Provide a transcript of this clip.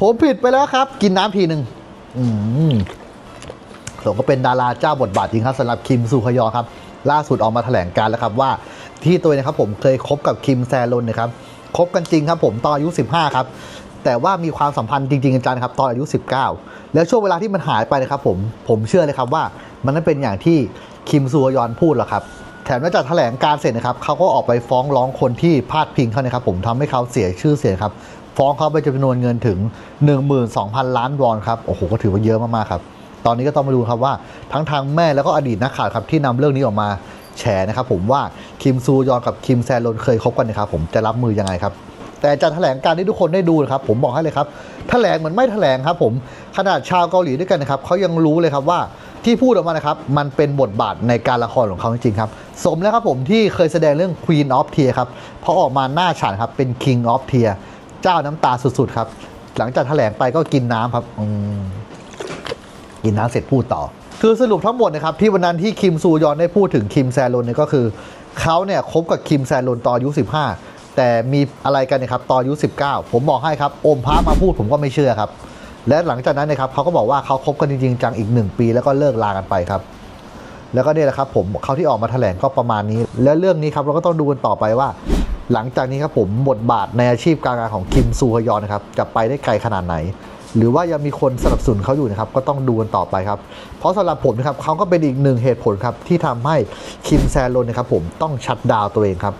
ผมผิดไปแล้วครับ กินน้ำทีหนึ่งอืมผมก็เป็นดาราเจ้าบทบาทจริงครับสำหรับคิมซูฮยอนครับ ล่าสุดออกมาแถลงการแล้วครับว่าที่ตัวนะครับผมเคยคบกับคิมแซลนนะครับคบกันจริงครับผมตอนอายุ 15 ครับ แต่ว่ามีความสัมพันธ์จริงๆจังๆครับตอนอายุ 19 แล้วช่วงเวลาที่มันหายไปนะครับผมผมเชื่อเลยครับว่า มันนั้นเป็นอย่างที่คิมซูฮยอนพูดหรอกครับแถมนอกจากแถลงการเสร็จนะครับเขาก็ออกไปฟ้องร้องคนที่พาดพิงเขานะครับผมทำให้เขาเสียชื่อเสียงครับ ฟ้องเขาไปจำนวนเงินถึง 12,000 ล้านวอนครับโอ้โหก็ถือว่าเยอะมากๆครับตอนนี้ก็ต้องมาดูครับว่าทั้งทางแม่แล้วก็อดีตนักข่าวครับที่นำเรื่องนี้ออกมาแฉนะครับผมว่าคิมซูยอนกับคิมแซลนเคยคบกันนะครับผมจะรับมือยังไงครับแต่จะแถลงการที่ทุกคนได้ดูนะครับผมบอกให้เลยครับแถลงเหมือนไม่แถลงครับผมขนาดชาวเกาหลีด้วยกันนะครับเขายังรู้เลยครับว่าที่พูดออกมานะครับมันเป็นบทบาทในการละครของเขาจริงๆครับสมแล้วครับผมที่เคยแสดงเรื่อง Queen of Tear ครับพอออกมาหน้าฉานครับเป็น King of Tear เจ้าน้ำตาสุดๆครับ หลังจากแถลงไปก็กินน้ำครับอืมกินน้ำเสร็จพูดต่อ คือสรุปทั้งหมดนะครับที่วันนั้นที่คิมซูยอนได้พูดถึงคิมแซลนเนี่ยก็คือเขาเนี่ยคบกับคิมแซลนตอนอายุ15 แต่มีอะไรกันนะครับตอนอายุ19 ผมบอกให้ครับอมพระมาพูดผมก็ไม่เชื่อครับ และหลังจากนั้นนะครับเขาก็บอกว่าเขาคบกันจริงๆจังอีก 1 ปี แล้วก็เลิกลากันไปครับแล้วก็เนี่ยแหละครับผมเขาที่ออกมาแถลงก็ประมาณนี้ และเรื่องนี้ครับเราก็ต้องดูกันต่อไปว่า หลังจากนี้ครับผมบทบาทในอาชีพการงานของคิมซูฮยอนนะครับจะไปได้ไกลขนาดไหน หรือว่ายังมีคนสนับสนุนเขาอยู่นะครับก็ต้องดูกันต่อไปครับ เพราะสำหรับผมนะครับเขาก็เป็นอีกหนึ่งเหตุผลครับที่ทำให้คิมแซลนนะครับผมต้องชัดดาวตัวเองครับ